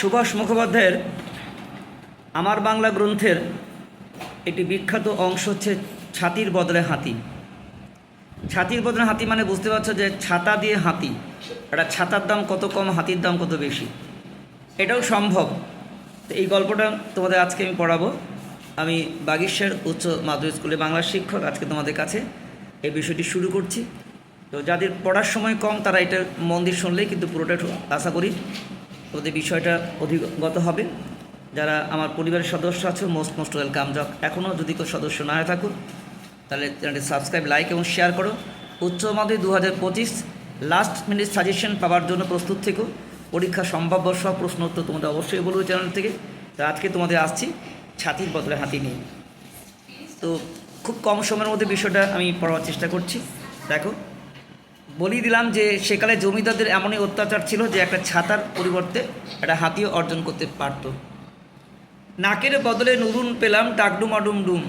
সুভাষ মুখোপাধ্যায়ের আমার বাংলা গ্রন্থের একটি বিখ্যাত অংশ হচ্ছে ছাতির বদলে হাতি। ছাতির বদলে হাতি মানে বুঝতে পারছ যে ছাতা দিয়ে হাতি, একটা ছাতার দাম কত কম, হাতির দাম কত বেশি। এটাও সম্ভব। তো এই গল্পটা তোমাদের আজকে আমি পড়াবো। আমি বাগেশ্বর উচ্চ মাধ্যমিক স্কুলে বাংলা শিক্ষক, আজকে তোমাদের কাছে এই বিষয়টি শুরু করছি। তো যাদের পড়ার সময় কম, তারা এটা মন দিয়ে শুনলেই কিন্তু পুরোটা আশা করি ওদের বিষয়টা অধিগত হবে। যারা আমার পরিবারের সদস্য আছে মোস্ট মোস্ট ওয়েলকাম যাক, এখনও যদি কেউ সদস্য না হয়ে থাকুন তাহলে চ্যানেলটি সাবস্ক্রাইব লাইক এবং শেয়ার করো। উচ্চ মাধ্যমিক দু হাজার পঁচিশ লাস্ট মিনিট সাজেশন পাওয়ার জন্য প্রস্তুত থেকো। পরীক্ষা সম্ভাব্য সব প্রশ্ন উত্তর তোমাদের অবশ্যই বলব চ্যানেল থেকে। তো আজকে তোমাদের আসছি ছাতির বদলে হাতি নিয়ে। তো খুব কম সময়ের মধ্যে বিষয়টা আমি পড়ার চেষ্টা করছি। দেখো বলি দিলাম যে সেকালে জমিদারদের এমনই অত্যাচার ছিল যে একটা ছাতার পরিবর্তে একটা হাতিও অর্জন করতে পারত। নাকের বদলে নুরুন পেলাম টাকডুম আডুম ডুম।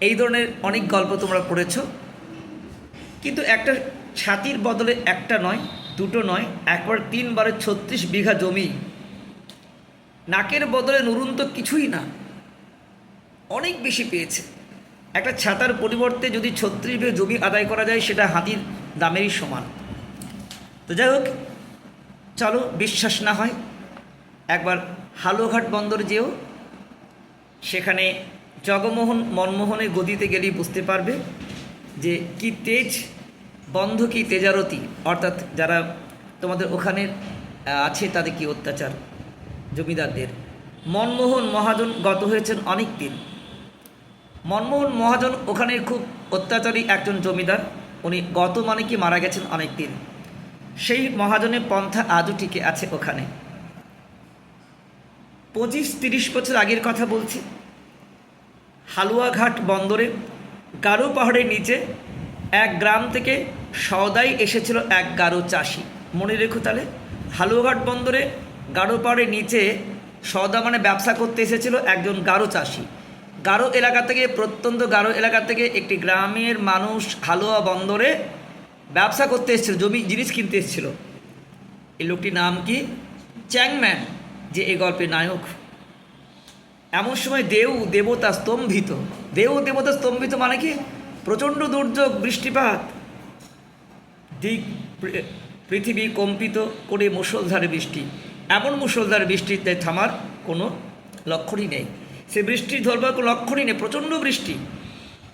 এই ধরনের অনেক গল্প তোমরা পড়েছো। কিন্তু একটা ছাতির বদলে একটা নয়, দুটো নয়, একবার তিনবারে ছত্রিশ বিঘা জমি। নাকের বদলে নুরুন তো কিছুই না, অনেক বেশি পেয়েছে। একটা ছাতার পরিবর্তে যদি ছত্রিশ বিঘা জমি আদায় করা যায়, সেটা হাতির দামেরই সমান। তো যাই হোক, চলো বিশ্বাস না হয়, একবার হালুঘাট বন্দর যেও, সেখানে জগমোহন মনমোহনের গদিতে গেলেই বুঝতে পারবে যে কি তেজ, বন্ধ কি তেজারতি, অর্থাৎ যারা তোমাদের ওখানে আছে তাদের কি অত্যাচার, জমিদারদের। মনমোহন মহাজন গত হয়েছেন অনেক দিন মনমোহন মহাজন ওখানে খুব অত্যাচারী একজন জমিদার। উনি গত মানে কি মারা গেছেন অনেক দিন সেই মহাজনের পন্থা আজও টিকে আছে ওখানে। পঁচিশ তিরিশ বছর আগের কথা বলছি। হালুয়াঘাট বন্দরে গারো পাহাড়ের নিচে এক গ্রাম থেকে সদাই এসেছিল এক গারো চাষি। মনে রেখো তাহলে, হালুয়াঘাট বন্দরে গারো পাহাড়ের নিচে সদা মানে ব্যবসা করতে এসেছিল একজন গারো চাষি। গারো এলাকা থেকে, প্রত্যন্ত গারো এলাকা থেকে একটি গ্রামের মানুষ হালুয়া বন্দরে ব্যবসা করতে এসেছিল, জমি, জিনিস কিনতে এসেছিল। এই লোকটির নাম কি? চ্যাংম্যান, যে এই গল্পের নায়ক। এমন সময় দেউ দেবতা স্তম্ভিত। দেউ দেবতা স্তম্ভিত মানে কি? প্রচণ্ড দুর্যোগ, বৃষ্টিপাত। দিক পৃথিবী কম্পিত করে মুষলধারে বৃষ্টি। এমন মুষলধারে বৃষ্টিতে থামার কোনো লক্ষণই নেই। সে বৃষ্টির ধরবার কোনো লক্ষণই নেই, প্রচণ্ড বৃষ্টি।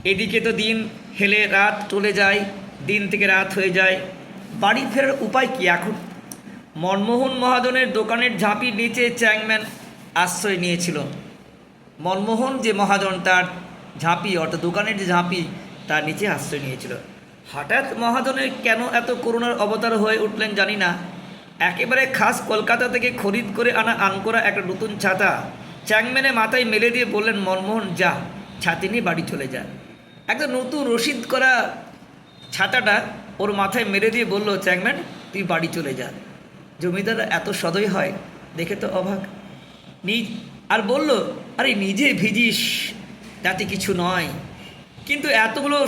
এদিকে তো দিন হেলে রাত চলে যায়, দিন থেকে রাত হয়ে যায়। বাড়ি ফেরার উপায় কি এখন? মনমোহন মহাজনের দোকানের ঝাঁপির নিচে চ্যাংম্যান আশ্রয় নিয়েছিল। মনমোহন যে মহাজন, তার ঝাঁপি, অর্থাৎ দোকানের যে ঝাঁপি, তার নিচে আশ্রয় নিয়েছিল। হঠাৎ মহাজনের কেন এত করুণার অবতার হয়ে উঠলেন জানি না। একেবারে খাস কলকাতা থেকে খরিদ করে আনা আনকোরা একটা নতুন ছাতা। চ্যাংম্যানে মাথায় মেলে দিয়ে বললেন, মনমোহন, যা, ছাতি নিয়ে বাড়ি চলে যা। একটা নতুন রসিদ করা ছাতাটা ওর মাথায় মেরে দিয়ে বলল, চ্যাংম্যান, তুই বাড়ি চলে যা। জমিদার এত সদয় হয়, দেখে তো অবাক। নিজ, আর বলল, আরে, নিজে ভিজিস, তাতে কিছু নয়। কিন্তু এতগুলো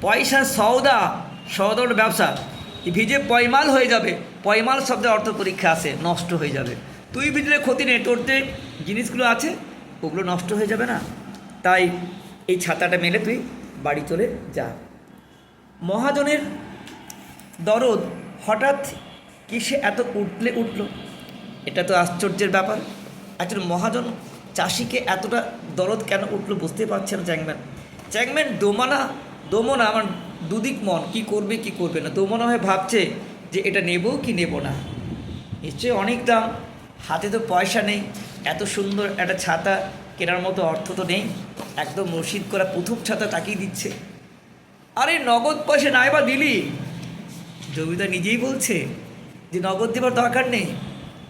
পয়সা সওদা, সওদার ব্যবসা, ভিজে পয়মাল হয়ে যাবে। পয়মাল শব্দের অর্থ পরীক্ষা আসে নষ্ট হয়ে যাবে। তুই ভিজলে ক্ষতি নেই, তোর যে জিনিসগুলো আছে, ওগুলো নষ্ট হয়ে যাবে না। তাই এই ছাতাটা মেলে তুই বাড়ি চলে যা। মহাজনের দরদ হঠাৎ কিসে এত উঠলে উঠল? এটা তো আশ্চর্যের ব্যাপার। একজন মহাজন চাষিকে এতটা দরদ কেন উঠল বুঝতে পারছে না চ্যাংম্যান। চ্যাংম্যান, দোমানা, দোমনা, আমার দুদিক মন, কি করবে কি করবে না। দোমনা হয়ে ভাবছে যে এটা নেব কি নেব না। নিশ্চয়ই অনেক দাম। হাতে তো পয়সা নেই, এত সুন্দর একটা ছাতা কেনার মতো অর্থ তো নেই, একদম রসিদ করা প্রথম ছাতা তাকিয়ে দিচ্ছে। আরে নগদ পয়সা নাই বা দিলি? জমিদার নিজেই বলছে যে নগদ দেবার দরকার নেই,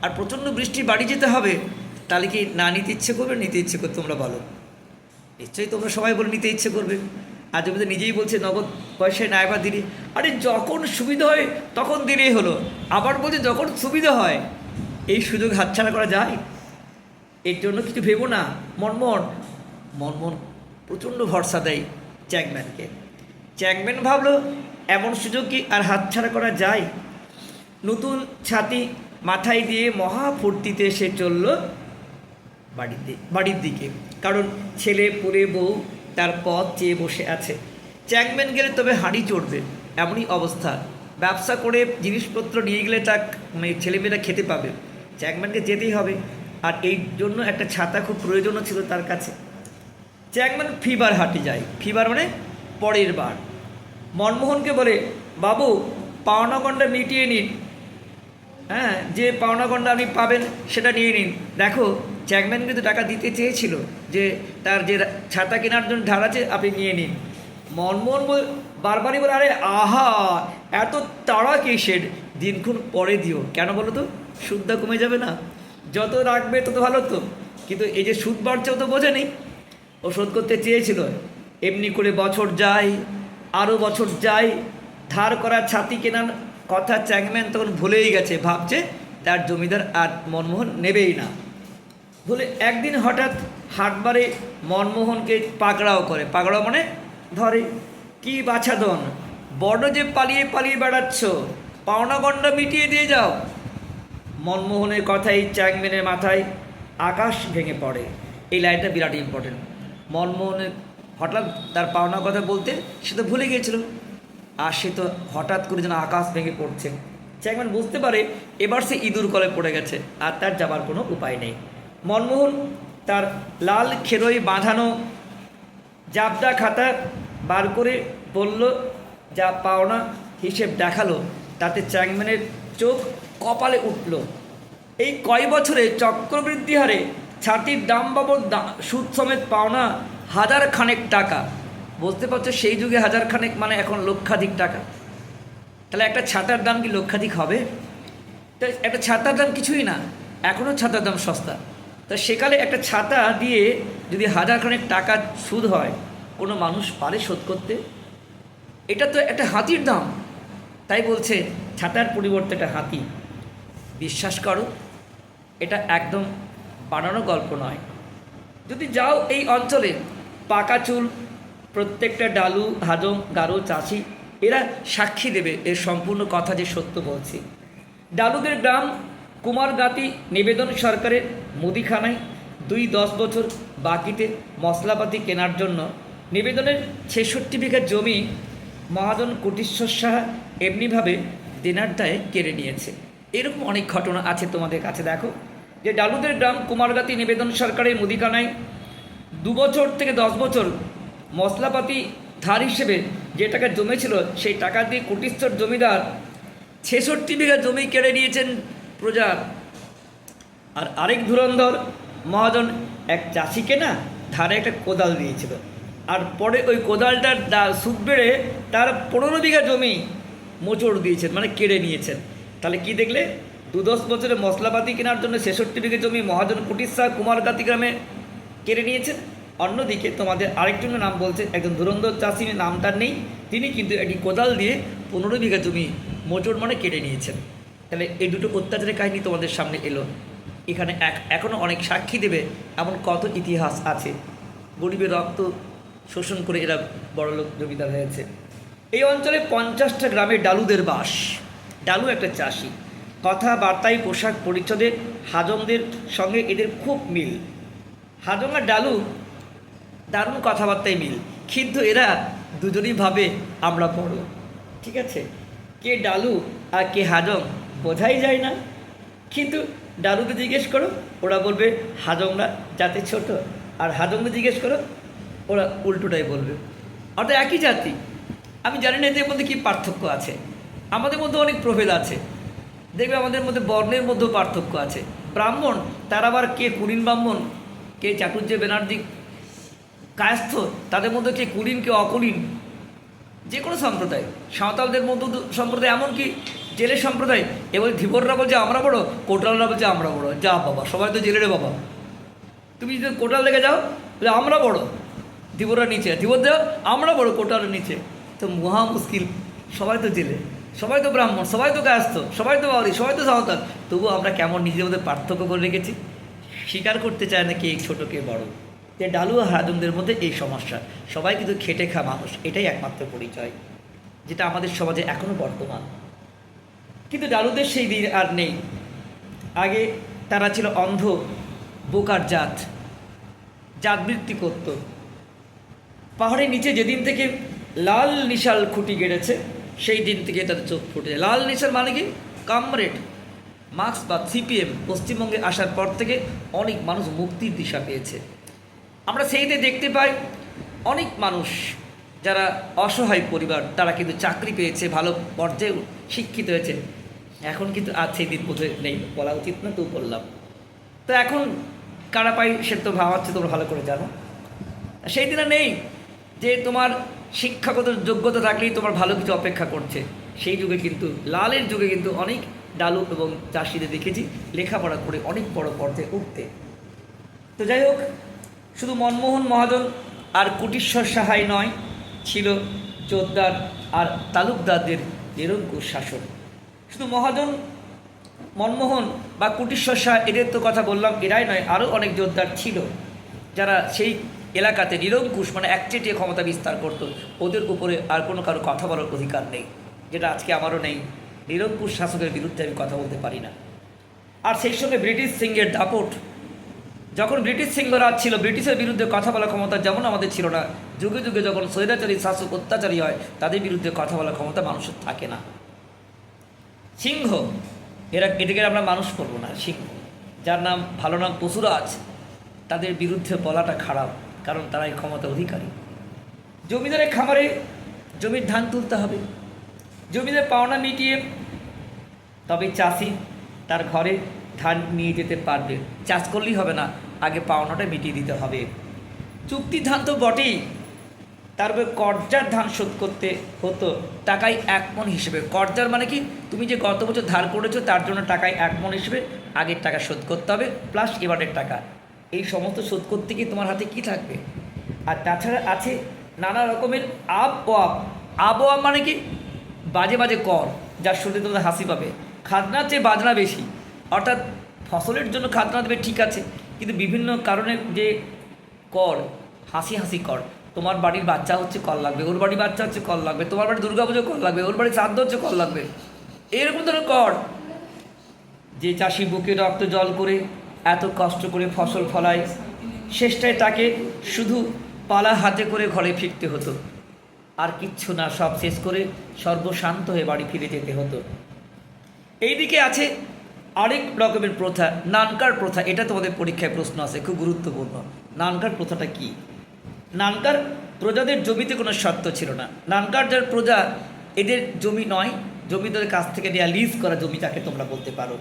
আর প্রচণ্ড বৃষ্টি বাড়ি যেতে হবে, তাহলে কি না নিতে ইচ্ছে করবে? নিতে ইচ্ছে করবে, তোমরা বলো। নিশ্চয়ই তোমরা সবাই বলে নিতে ইচ্ছে করবে। আর জমিদার নিজেই বলছে, নগদ পয়সায় নাই বা দিলি। আরে যখন সুবিধা হয় তখন দিলেই হলো। আবার বলছে যখন সুবিধা হয় এই সুযোগ হাতছাড়া করা যায়? এর জন্য কিছু ভেবো না। মনমন মনমন প্রচণ্ড ভরসা দেয় চ্যাংম্যানকে। চ্যাংম্যান ভাবলো, এমন সুযোগ কি আর হাতছাড়া করা যায়? নতুন ছাতি মাথায় দিয়ে মহা ফুর্তিতে সে চলল বাড়িতে, বাড়ির দিকে। কারণ ছেলে, পুলে বউ তার পথ চেয়ে বসে আছে। চ্যাংম্যান গেলে তবে হাঁড়ি চড়বে, এমনই অবস্থা। ব্যবসা করে জিনিসপত্র নিয়ে গেলে তা মানে ছেলেমেয়েরা খেতে পাবে। চ্যাংম্যানকে যেতেই হবে। আর এই জন্য একটা ছাতা খুব প্রয়োজনও ছিল তার কাছে। চ্যাংম্যান ফিবার হাটে যায়। ফিবার মানে পরের বার। মনমোহনকে বলে, বাবু পাওনা গন্ডা মিটিয়ে নিন। হ্যাঁ যে পাওনা গন্ডা আপনি পাবেন সেটা নিয়ে নিন। দেখো, চ্যাংম্যান কিন্তু টাকা দিতে চেয়েছিল যে তার যে ছাতা কেনার জন্য ধার আছে, আপনি নিয়ে নিন। মনমোহন বল, বারবারই বলে, আরে, আহা, এত তাড়া কিসের? দিনক্ষণ পরে দিও। কেন বলো তো? সুদটা কমে যাবে না। যত রাখবে তত ভালো তো কিন্তু এই যে সুদ বাড়ছে ও তো বোঝেনি। ও শোধ করতে চেয়েছিল। এমনি করে বছর যায় আরও বছর যায়, ধার করা ছাতি কেনার কথা চ্যাংম্যান তখন ভুলেই গেছে। ভাবছে তার জমিদার আর মনমোহন নেবেই না। বলে একদিন হঠাৎ হাটবারে মনমোহনকে পাকড়াও করে। পাকড়াও মানে ধরে, কি বাছাদন বড় যে পালিয়ে পালিয়ে বেড়াচ্ছ, পাওনা গন্ডা মিটিয়ে দিয়ে যাও। মনমোহনের কথাই চ্যাংম্যানের মাথায় আকাশ ভেঙে পড়ে। এই লাইনটা বিরাট ইম্পর্টেন্ট মনমোহনের হঠাৎ তার পাওনার কথা বলতে সে তো ভুলে গিয়েছিল। আর সে তো হঠাৎ করে যেন আকাশ ভেঙে পড়ছে। চ্যাংম্যান বুঝতে পারে এবার সে ইঁদুর কলে পড়ে গেছে আর তার যাবার কোনো উপায় নেই। মনমোহন তার লাল খেরোই বাঁধানো জাবদা খাতা বার করে বলল, যা পাওনা হিসেব দেখাল, তাতে চ্যাংম্যানের চোখ কপালে উঠল। এই কয় বছরে চক্রবৃদ্ধি হারে ছাতির দাম বাবদ সুদ সমেত পাওনা হাজার খানেক টাকা। বুঝতে পারছ, সেই যুগে হাজার খানেক মানে এখন লক্ষাধিক টাকা। তাহলে একটা ছাতার দাম কি লক্ষাধিক হবে? তো একটা ছাতার দাম কিছুই না এখনও ছাতার দাম সস্তা। তো সেকালে একটা ছাতা দিয়ে যদি হাজার খানেক টাকা সুদ হয়, কোনো মানুষ পারে শোধ করতে? এটা তো একটা হাতির দাম। তাই বলছে, ছাতার পরিবর্তে একটা হাতি। বিশ্বাস করো, এটা একদম বানানো গল্প নয়। যদি যাও এই অঞ্চলে, পাকা চুল, প্রত্যেকটা ডালু, হাজং, গারো, চাষি, এরা সাক্ষী দেবে এর সম্পূর্ণ কথা যে সত্য বলছি। ডালুদের গ্রাম, কুমারগাতি নিবেদন সরকারের মুদিখানায় দুই দশ বছর বাকিতে মশলাপাতি কেনার জন্য নিবেদনের ছেষট্টি বিঘা জমি মহাজন কোটিশ্বর সাহা এমনিভাবে দেনার দায়ে কেড়ে নিয়েছে। এরকম অনেক ঘটনা আছে তোমাদের কাছে দেখো। যে ডালুদের গ্রাম কুমারগাতি নিবেদন সরকারের মুদিখানায় দু বছর থেকে দশ বছর মশলাপাতি ধার হিসেবে যে টাকা জমেছিল, সেই টাকা দিয়ে কোটিশ্বর জমিদার ছেষট্টি বিঘা জমি কেড়ে নিয়েছেন প্রজার আর আরেক ধুরন্ধর মহাজন এক চাষিকে না ধারে একটা কোদাল দিয়েছিল। আর পরে ওই কোদালটার সুদ বেড়ে তার পনেরো বিঘা জমি মোচড় দিয়েছেন মানে কেড়ে নিয়েছেন। তাহলে কি দেখলে? দু দশ বছরে মশলাপাতি কেনার জন্য ছেষট্টি বিঘা জমি মহাজন কুটির শাহ কুমারগাতি গ্রামে কেড়ে নিয়েছেন। অন্যদিকে তোমাদের আরেকজনের নাম বলছে, একজন ধুরন্ধর চাষি, নামটা নেই। তিনি কিন্তু একটি কোদাল দিয়ে পনেরো বিঘা জমি মোচড় মানে কেটে নিয়েছেন। তাহলে এই দুটো অত্যাচারের কাহিনী তোমাদের সামনে এলো। এখানে এক এখনও অনেক সাক্ষী দেবে এমন কত ইতিহাস আছে। গরিবের রক্ত শোষণ করে এরা বড়লোক জমিদার হয়েছে। এই অঞ্চলে পঞ্চাশটা গ্রামে ডালুদের বাস। ডালু একটা চাষি। কথাবার্তায় পোশাক পরিচ্ছদে হাজমদের সঙ্গে এদের খুব মিল। হাজং আর ডালু দারুণ কথাবার্তায় মিল। কিন্তু এরা দুজনই ভাবে আমরা বড়। ঠিক আছে? কে ডালু আর কে হাজং বোঝাই যায় না। কিন্তু ডালুকে জিজ্ঞেস করো, ওরা বলবে হাজংরা যাতে ছোট। আর হাজংকে জিজ্ঞেস করো ওরা উল্টোটাই বলবে। অর্থাৎ একই জাতি। আমি জানি না এদের মধ্যে কী পার্থক্য আছে। আমাদের মধ্যে অনেক প্রভেদ আছে। দেখবে আমাদের মধ্যে বর্ণের মধ্যেও পার্থক্য আছে। ব্রাহ্মণ, তার আবার কে কুলীন ব্রাহ্মণ, কে চাটুর্য ব্যানার্জি কায়স্থ, তাদের মধ্যে কে কুলীন, কে অকুলীন। যে কোনো সম্প্রদায়। সাঁওতালদের মধ্যে সম্প্রদায় এমনকি জেলে সম্প্রদায়। এবং ধীবররা বলছে, আমরা বড়। কোটালরা বলছে, আমরা বড়। যা বাবা, সবাই তো জেলেরে বাবা। তুমি যদি কোটাল দেখে যাও আমরা বড়। ধীবররা নিচে। ধীবর আমরা বড় কোটালের নিচে। তো মহা মুশকিল। সবাই তো জেলে, সবাই তো ব্রাহ্মণ, সবাই তো কায়স্থ, সবাই তো বাউরি সবাই তো সাঁওতাল। তবুও আমরা কেমন নিজেদের মধ্যে পার্থক্য করে রেখেছি? স্বীকার করতে চায় না কে ছোটো, কে বড়। যে ডালু আর হাজমদের মধ্যে এই সমস্যা। সবাই কিন্তু খেটে খা মানুষ, এটাই একমাত্র পরিচয়, যেটা আমাদের সমাজে এখনও বর্তমান। কিন্তু ডালুদের সেই দিন আর নেই। আগে তারা ছিল অন্ধ, বোকার জাত। জাতবৃত্তি করত। পাহাড়ের নিচে যেদিন থেকে লাল নিশাল খুঁটি গেড়েছে, সেই দিন থেকে তাদের চোখ ফুটে যায়। লাল নিশাল মানে কি? কামরেড, মার্ক্স বা সিপিএম, পশ্চিমবঙ্গে আসার পর থেকে অনেক মানুষ মুক্তির দিশা পেয়েছে। আমরা সেইতে দেখতে পাই, অনেক মানুষ যারা অসহায় পরিবার, তারা কিন্তু চাকরি পেয়েছে, ভালো পর্যায়ে শিক্ষিত হয়েছে। এখন কিন্তু আজ সেই দিন বোধহয় নেই, বলা উচিত না, তো বললাম। তো এখন কারা পাই সে তো ভাবাচ্ছে তোমরা ভালো করে জানো। সেই দিনে নেই। যে তোমার শিক্ষাগত যোগ্যতা থাকলেই তোমার ভালো কিছু অপেক্ষা করছে, সেই যুগে কিন্তু, লালের যুগে কিন্তু অনেক ডালু এবং চাষিদের দেখেছি, লেখাপড়া করে অনেক বড় পর্যায়ে উঠতে। তো যাই হোক, শুধু মনমোহন মহাজন আর কুটিশ্বর সাহাই নয়, ছিল জোরদার আর তালুকদারদের নিরঙ্কুশ শাসন। শুধু মহাজন, মনমোহন বা কুটিশ্বর শাহ এদের তো কথা বললাম, এরাই নয়, আরও অনেক জোরদার ছিল, যারা সেই এলাকাতে নিরঙ্কুশ মানে একচেটিয়ে ক্ষমতা বিস্তার করতো। ওদের উপরে আর কোনো কারও কথা বলার অধিকার নেই। যেটা আজকে আমারও নেই। নিরঙ্কুশ শাসকের বিরুদ্ধে আমি কথা বলতে পারি না। আর সেই সঙ্গে ব্রিটিশ সিংহের দাপট। যখন ব্রিটিশ সিংহরাজ ছিল, ব্রিটিশের বিরুদ্ধে কথা বলার ক্ষমতা যেমন আমাদের ছিল না, যুগে যুগে যখন স্বৈরাচারী শাসক অত্যাচারী হয়, তাদের বিরুদ্ধে কথা বলার ক্ষমতা মানুষের থাকে না। সিংহ, এরা এটাকে আমরা মানুষ করব না, সিংহ। যার নাম, ভালো নাম পশুরাজ। তাদের বিরুদ্ধে বলাটা খারাপ। কারণ তারা এই ক্ষমতা অধিকারী। জমিদারের খামারে জমির ধান তুলতে হবে। জমিদার পাওনা মিটিয়ে তবে চাষি তার ঘরে ধান নিয়ে যেতে পারবে। চাষ করলেই হবে না, আগে পাওনাটা মিটিয়ে দিতে হবে। চুক্তি ধান তো বটেই। তারপরে কর্জার ধান শোধ করতে হতো, টাকায় এক মন হিসেবে। কর্জার মানে কি? তুমি যে গত বছর ধার করেছ, তার জন্য টাকায় এক মন হিসেবে আগের টাকা শোধ করতে হবে প্লাস এবারের টাকা। এই সমস্ত শোধ করতে গিয়ে তোমার হাতে কি থাকবে? আর তাছাড়া আছে নানা রকমের আপ ও আপ। আপ ও আপ মানে কি? বাজে বাজে কর, যার শুনতে তোমাদের হাসি পাবে। খাজনার চেয়ে বাজনা বেশি। অর্থাৎ ফসলের জন্য খাজনা দেবে ঠিক আছে, কিন্তু বিভিন্ন কারণে যে কর, হাসি হাসি কর। তোমার বাড়ির বাচ্চা হচ্ছে কল লাগবে, ওর বাড়ির বাচ্চা হচ্ছে কল লাগবে, তোমার বাড়ি দুর্গাপুজো কল লাগবে, ওর বাড়ি শ্রাদ্ধ হচ্ছে কল লাগবে। এরকম ধরনের কর। যে চাষি বুকে রক্ত জল করে এত কষ্ট করে ফসল ফলায়। শেষটায় তাকে শুধু পালা হাতে করে ঘরে ফিরতে হতো। আর কিচ্ছু না, সব শেষ করে সর্বশান্ত হয়ে বাড়ি ফিরে যেতে হতো। এইদিকে আছে আরেক রকমের প্রথা, নানকার প্রথা। এটা তোমাদের পরীক্ষায় প্রশ্ন আছে, খুব গুরুত্বপূর্ণ। নানকার প্রথাটা কি? নানকার প্রজাদের জমিতে কোনো শর্ত ছিল না। নানকার যার প্রজা, এদের জমি নয় জমিদের কাছ থেকে নেওয়া লিজ করা জমি তাকে তোমরা বলতে পারো।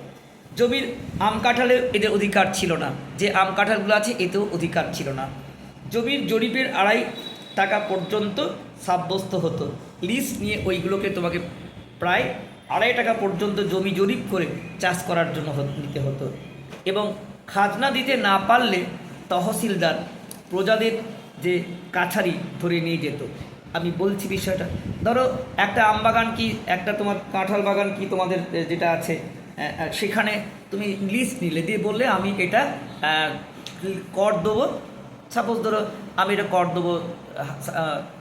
জমির আম কাঁঠালে এদের অধিকার ছিল না। যে আম কাঁঠালগুলো আছে, এতেও অধিকার ছিল না। জমির জরিপের আড়াই টাকা পর্যন্ত সাব্যস্ত হতো। লিজ নিয়ে ওইগুলোকে তোমাকে প্রায় আড়াই টাকা পর্যন্ত জমি জরিপ করে চাষ করার জন্য নিতে হতো। এবং খাজনা দিতে না পারলে তহসিলদার প্রজাদের যে কাছারি ধরে নিয়ে যেত। আমি বলছি বিষয়টা। ধরো, একটা আম বাগান কি, একটা তোমার কাঁঠাল বাগান কি তোমাদের যেটা আছে সেখানে তুমি লিস্ট নিলে, দিয়ে বললে আমি এটা কর দেবো। সাপোজ ধরো, আমি এটা কর দেবো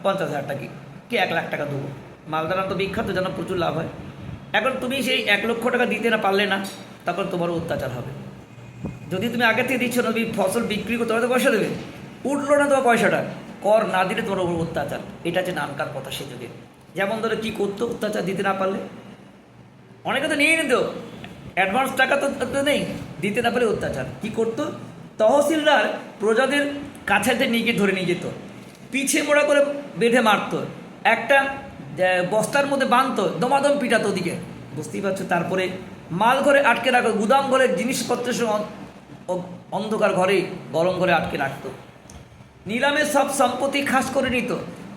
পঞ্চাশ হাজার টাকা, কি এক লাখ টাকা দেবো? মালদার তো বিখ্যাত, যেন প্রচুর লাভ হয়। এখন তুমি সেই এক লক্ষ টাকা দিতে না পারলে না, তখন তোমার অত্যাচার হবে। যদি তুমি আগে থেকে দিচ্ছ না তুমি ফসল বিক্রি করতে তোমার পয়সা দেবে। উঠল না তোমার পয়সাটা, কর না দিলে তোমার উপর অত্যাচার। এটা হচ্ছে নানকার কথা সে যুগে। যেমন ধরো, কী করতো অত্যাচার দিতে না পারলে? অনেকে তো নিয়ে নিত অ্যাডভান্স টাকা তো নেই, দিতে না পারে অত্যাচার। কী করতো? তহসিলদার প্রজাদের কাছাতে নিয়ে গিয়ে ধরে নিয়ে যেত। পিছিয়ে মোড়া করে বেঁধে মারতো। একটা বস্তার মধ্যে বাঁধতো, দমাদম পিটাতো ওদিকে। বুঝতেই পারছ? তারপরে মাল ঘরে আটকে রাখো গুদাম ঘরে জিনিসপত্রের সঙ্গে অন্ধকার ঘরে, গরম ঘরে আটকে রাখতো। নিলামে সব সম্পত্তি খাস করে নিত।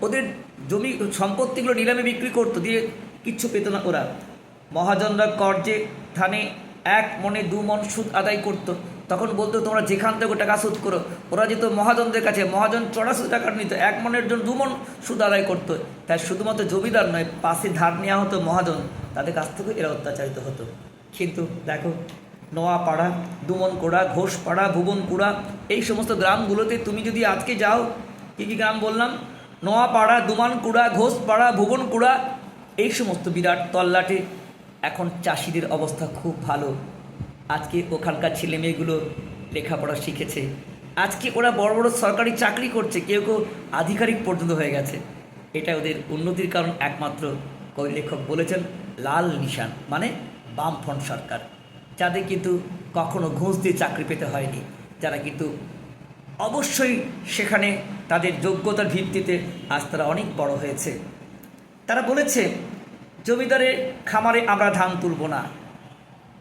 ওদের জমি সম্পত্তিগুলো নিলামে বিক্রি করতো, দিয়ে কিচ্ছু পেত না ওরা। মহাজনরা কর্জে ধানে এক মনে দু মন সুদ আদায় করতো। তখন বলতো, তোমরা যেখান থেকে টাকা সুদ করো, ওরা যেত মহাজনদের কাছে। মহাজন চড়াশো টাকা নিত, এক মনের জন্য দু মন সুদ আদায় করতো। তাই শুধুমাত্র জমিদার নয়, পাশে ধার নেওয়া হতো মহাজন। তাদের কাছ থেকে এরা অত্যাচারিত হতো। কিন্তু দেখো, নোয়াপাড়া, দুমনকোড়া, ঘোষপাড়া ভুবনকুড়া এই সমস্ত গ্রামগুলোতে তুমি যদি আজকে যাও, কী কী গ্রাম বললাম? নোয়াপাড়া, দুমানকুড়া, ঘোষপাড়া, ভুবনকুড়া, এই সমস্ত বিরাট তল্লাটে এখন চাষিদের অবস্থা খুব ভালো। আজকে ওখানকার ছেলে মেয়েগুলো লেখাপড়া শিখেছে। আজকে ওরা বড় বড় সরকারি চাকরি করছে, কেউ কেউ আধিকারিক পর্যন্ত হয়ে গেছে। এটা ওদের উন্নতির কারণ একমাত্র কবি লেখক বলেছেন লাল নিশান মানে বামফ্রন্ট সরকার। যাদের কিন্তু কখনো ঘুষ দিয়ে চাকরি পেতে হয়নি, যারা কিন্তু অবশ্যই সেখানে তাদের যোগ্যতার ভিত্তিতে আজ তারা অনেক বড় হয়েছে। তারা বলেছে জমিদারের খামারে আমরা ধান তুলব না।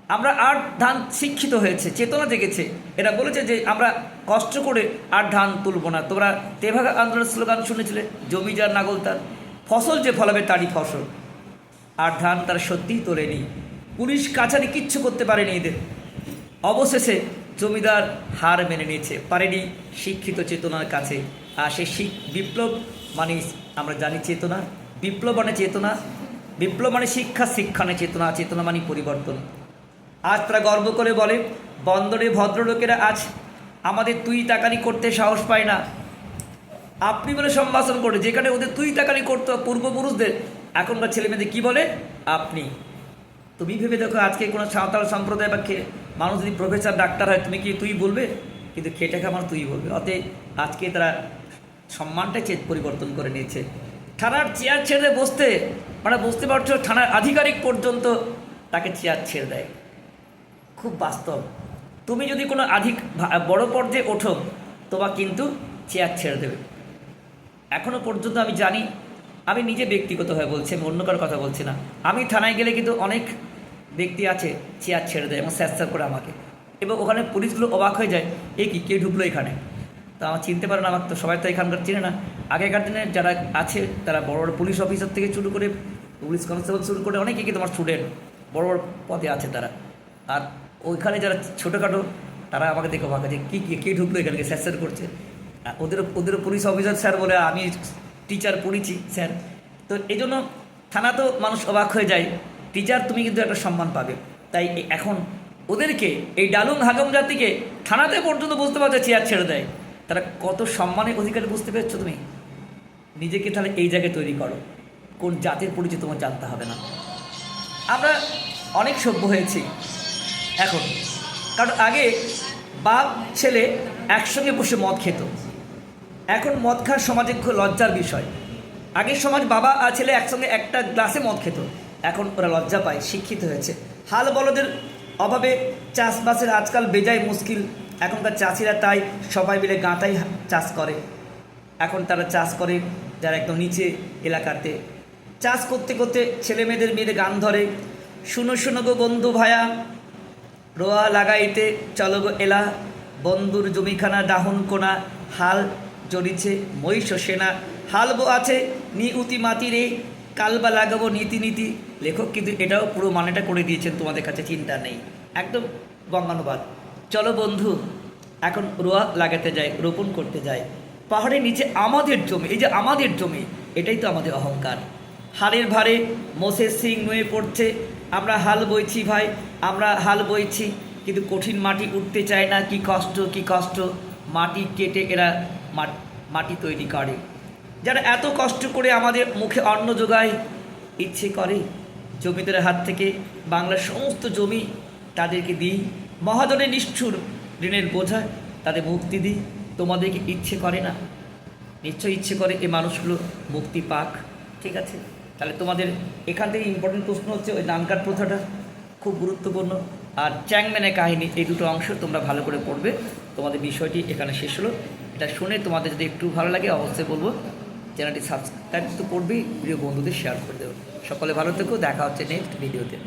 আমরা আর ধান শিক্ষিত হয়েছে, চেতনা জেগেছে। এরা বলেছে যে আমরা কষ্ট করে আর ধান তুলব না। তোমরা তেভাগা আন্দোলনের স্লোগান শুনেছিলে, জমি যার নাগল তার। ফসল যে ফলাবে তারই ফসল। আর ধান তারা সত্যিই তোলেনি। পুলিশ কাছারি কিচ্ছু করতে পারেনি এদের। অবশেষে জমিদার হার মেনে নিয়েছে। পারেনি শিক্ষিত চেতনার কাছে। আর সে বিপ্লব মানে আমরা জানি চেতনা। বিপ্লব মানে চেতনা। বিপ্লব মানে শিক্ষা শিক্ষা মানে চেতনা চেতনা মানে পরিবর্তন। আজ তারা গর্ব করে বলে, বন্দরে ভদ্রলোকেরা আজ আমাদের তুই তাকারি করতে সাহস পায় না। আপনি বলে সম্ভাষণ করে যেখানে ওদের তুই তাকারি করতো পূর্বপুরুষদের, এখনকার ছেলেমেয়েদের কী বলে? আপনি। তুমি ভেবে দেখো, আজকে কোনো সাঁওতাল সম্প্রদায় বা মানুষ যদি প্রফেসর ডাক্তার হয়, তুমি কি তুই বলবে? কিন্তু খেটে খামার তুই বলবে। অতএব আজকে তারা সম্মানটাই চেত পরিবর্তন করে নিয়েছে। থানার চেয়ার ছেড়ে বসতে মানে বুঝতে পারছ, থানার আধিকারিক পর্যন্ত তাকে চেয়ার ছেড়ে দেয়। খুব বাস্তব। তুমি যদি কোনো আধিক বড় পর্যায়ে ওঠো তোমার কিন্তু চেয়ার ছেড়ে দেবে। এখনও পর্যন্ত আমি জানি, আমি নিজে ব্যক্তিগতভাবে বলছি, আমি অন্য কারোর কথা বলছি না। আমি থানায় গেলে কিন্তু অনেক ব্যক্তি আছে, চেয়ার ছেড়ে দেয় এবং স্যার করে আমাকে। এবং ওখানে পুলিশগুলো অবাক হয়ে যায়, এ কি, কে ঢুকলো এখানে? তো আমার চিনতে পারে না আমার তো, সবাই তো এখানকার চিনে না। আগেকার দিনে যারা আছে, তারা বড় বড় পুলিশ অফিসার থেকে শুরু করে পুলিশ কনস্টেবল শুরু করে অনেকে কি তোমার স্টুডেন্ট বড় বড় পদে আছে তারা। আর ওইখানে যারা ছোটোখাটো, তারা আমাকে দেখে অবাক যে কী কী, কে ঢুকলো এখানে? স্যার স্যার করছে। ওদের ওদের পুলিশ অফিসার স্যার বলে আমি টিচার পড়েছি, স্যার। তো এই জন্য থানা তো মানুষ অবাক হয়ে যায় টিচার তুমি কিন্তু একটা সম্মান পাবে। তাই এখন ওদেরকে, এই ডালুং হাগম জাতিকে থানাতে পর্যন্ত বুঝতে পারছে, চেয়ার ছেড়ে দেয়। তারা কত সম্মানের অধিকার বুঝতে পেরেছ তুমি? নিজেকে তাহলে এই জায়গায় তৈরি করো। কোন জাতের পরিচয় তোমার জানতে হবে না। আমরা অনেক সভ্য হয়েছি। এখন, কারণ আগে বাপ, ছেলে একসঙ্গে বসে মদ খেত। এখন মদ খাওয়ার সমাজে খুব লজ্জার বিষয়। আগের সমাজ বাবা আর ছেলে একসঙ্গে একটা গ্লাসে মদ খেত। এখন ওরা লজ্জা পায়, শিক্ষিত হয়েছে। হাল বলদের অভাবে চাষবাসের আজকাল বেজায় মুশকিল এখনকার চাষিরা তাই সবাই মিলে গাঁতাই চাষ করে। এখন তারা চাষ করে যারা একদম নিচে এলাকাতে। চাষ করতে করতে ছেলে মেয়েদের মেয়েদের গান ধরে। শুনো শুনো গো বন্ধু ভায়া, রোয়া লাগাইতে চলো গো এলা। বন্ধুর জমিখানা ডাহন কোনা, হাল জড়িছে মহিষ সেনা। হাল বো আছে নি উতি মাতি রে, কালবা লাগাবো নীতি নীতি। লেখক কিন্তু এটাও পুরো মানেটা করে দিয়েছেন, তোমাদের কাছে চিন্তা নেই। একদম বঙ্গানুবাদ চলো বন্ধু, এখন রোয়া লাগাতে যায় রোপণ করতে যায় পাহাড়ের নিচে আমাদের জমি, এই যে আমাদের জমি, এটাই তো আমাদের অহংকার। হালের ভারে মোষের সিং নুয়ে পড়ছে, আমরা হাল বইছি ভাই, আমরা হাল বইছি, কিন্তু কঠিন মাটি উঠতে চায় না, কি কষ্ট কি কষ্ট। মাটি কেটে এরা মাটি তৈরি করে। যারা এত কষ্ট করে আমাদের মুখে অন্ন যোগায়, ইচ্ছে করে। জমিদারের হাত থেকে বাংলার সমস্ত জমি তাদেরকে দিই। মহাজনের নিষ্ঠুর ঋণের বোঝা তাদের মুক্তি দিই। তোমাদেরকে ইচ্ছে করে না। নিশ্চয়ই ইচ্ছে করে এই মানুষগুলো মুক্তি পাক। ঠিক আছে? তাহলে তোমাদের এখান থেকে ইম্পর্টেন্ট প্রশ্ন হচ্ছে ওই নানকার প্রথাটা খুব গুরুত্বপূর্ণ। আর চ্যাংম্যানের কাহিনী, এই দুটো অংশ তোমরা ভালো করে পড়বে। তোমাদের বিষয়টি এখানে শেষ হলো। এটা শুনে তোমাদের যদি একটু ভালো লাগে, অবশ্যই বলব, চ্যানেলটি সাবস্ক্রাইব তো করবেই প্রিয় বন্ধুদের শেয়ার করে দেবো। সকলে ভালো থেকো, দেখা হচ্ছে নেক্সট ভিডিওতে